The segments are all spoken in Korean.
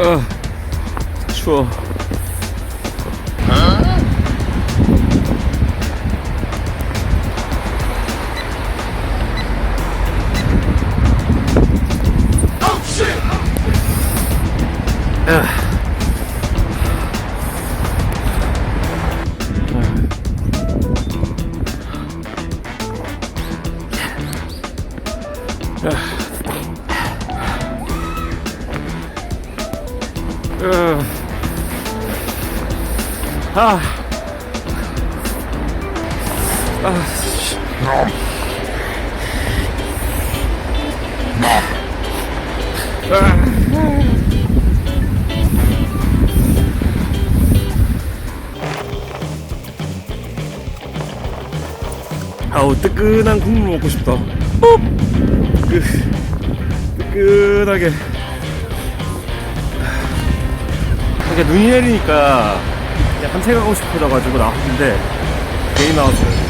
아, 추워. 으. 아우 뜨끈한 국물 먹고 싶다. 뜨, 뜨끈하게. 이게 눈이 내리니까 약간 새가고 싶어져가지고 나왔는데 괜히 나왔어요.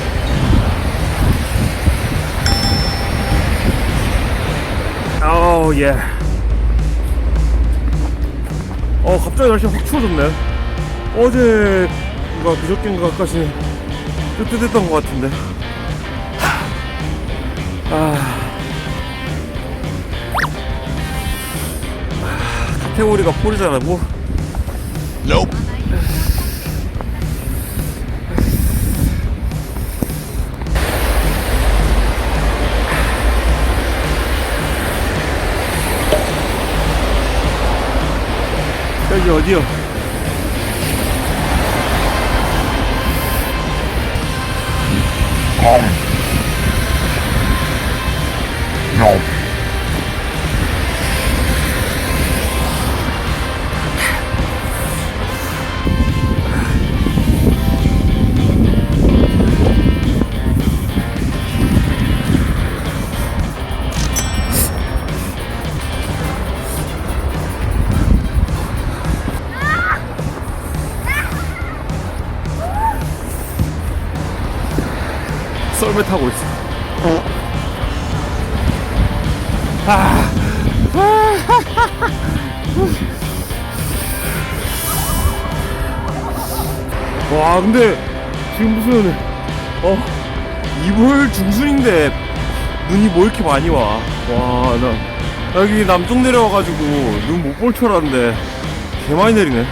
아우 예. 어 갑자기 날씨가 확 추워졌네. 어제가 그저께인가까지 뜨뜻했던 것 같은데. 아. 아, 카테고리가 폴이잖아고. Nope. 여기 어디요? No. 썰매 타고 있어. 아. 와, 근데 지금 무슨 어 2월 중순인데 눈이 뭐 이렇게 많이 와. 와, 나 여기 남쪽 내려와가지고 눈 못 볼 줄 알았는데 개 많이 내리네.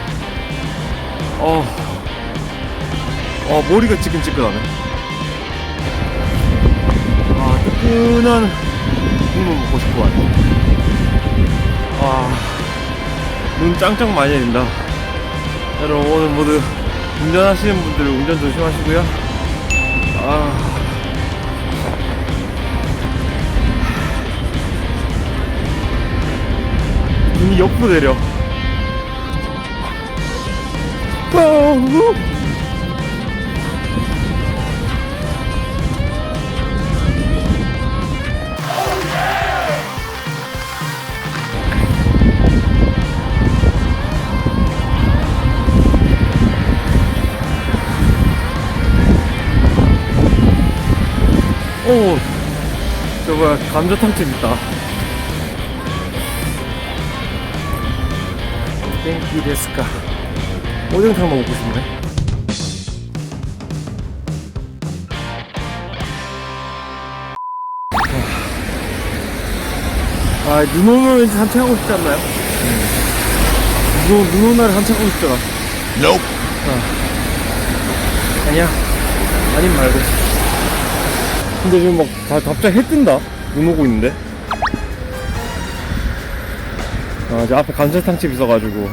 어, 어 머리가 찌끈찌끈하네. 아, 뜨끈한 국물 먹고 싶어 가지고. 아, 눈 짱짱 많이 내린다. 여러분, 오늘 모두 운전하시는 분들 운전 조심하시고요. 아. 눈이 옆으로 내려. 오, 저 뭐야 감자탕집 있다. 땡기 데스까. 오뎅탕 먹고 싶네. 아, 눈 오면 왠지 산책하고 싶지 않나요? 눈, 눈 오는 날 산책하고 싶잖아. Nope. 아니야. 아님 말고. 근데 지금 막 다, 갑자기 해 뜬다. 눈 오고 있는데. 아, 이제 앞에 감자탕집 있어가지고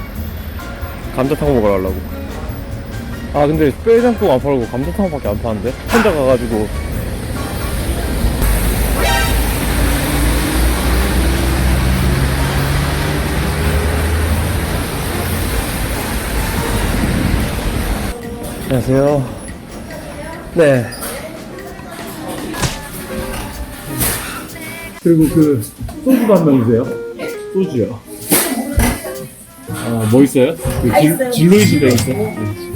감자탕 먹으러 가려고. 아, 근데 뼈장국 안 팔고 감자탕밖에 안 파는데? 혼자 가가지고. 안녕하세요. 네. 그리고 그 소주도 한 병 주세요. 소주요. 아, 뭐 있어요? 그 진, 진로이신 병 있어요? 네.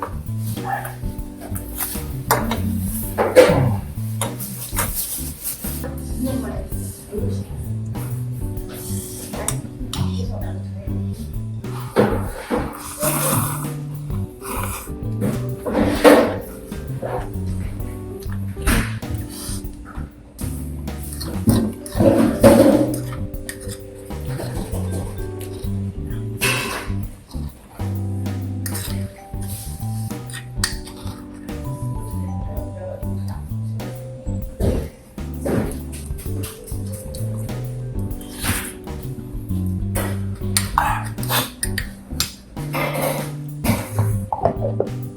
대하 고.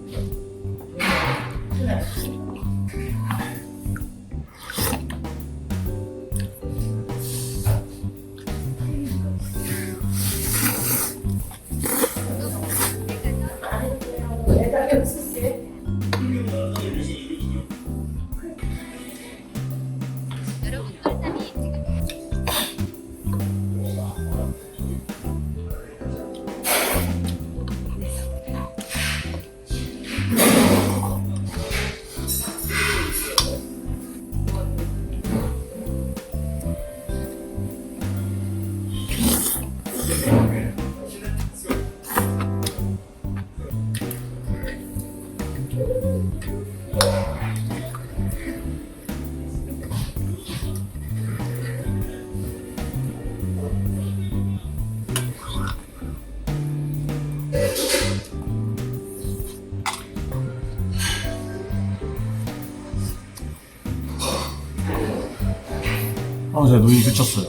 아, 제가 눈이 그쳤어요.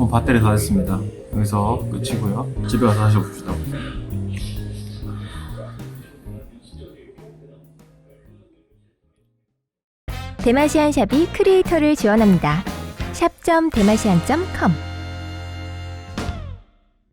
핸드폰 배터리 다 됐습니다. 여기서 끝이고요. 집에 가서 다시 봅시다. 대마시안 샵이 크리에이터를 지원합니다. 샵.대마시안.com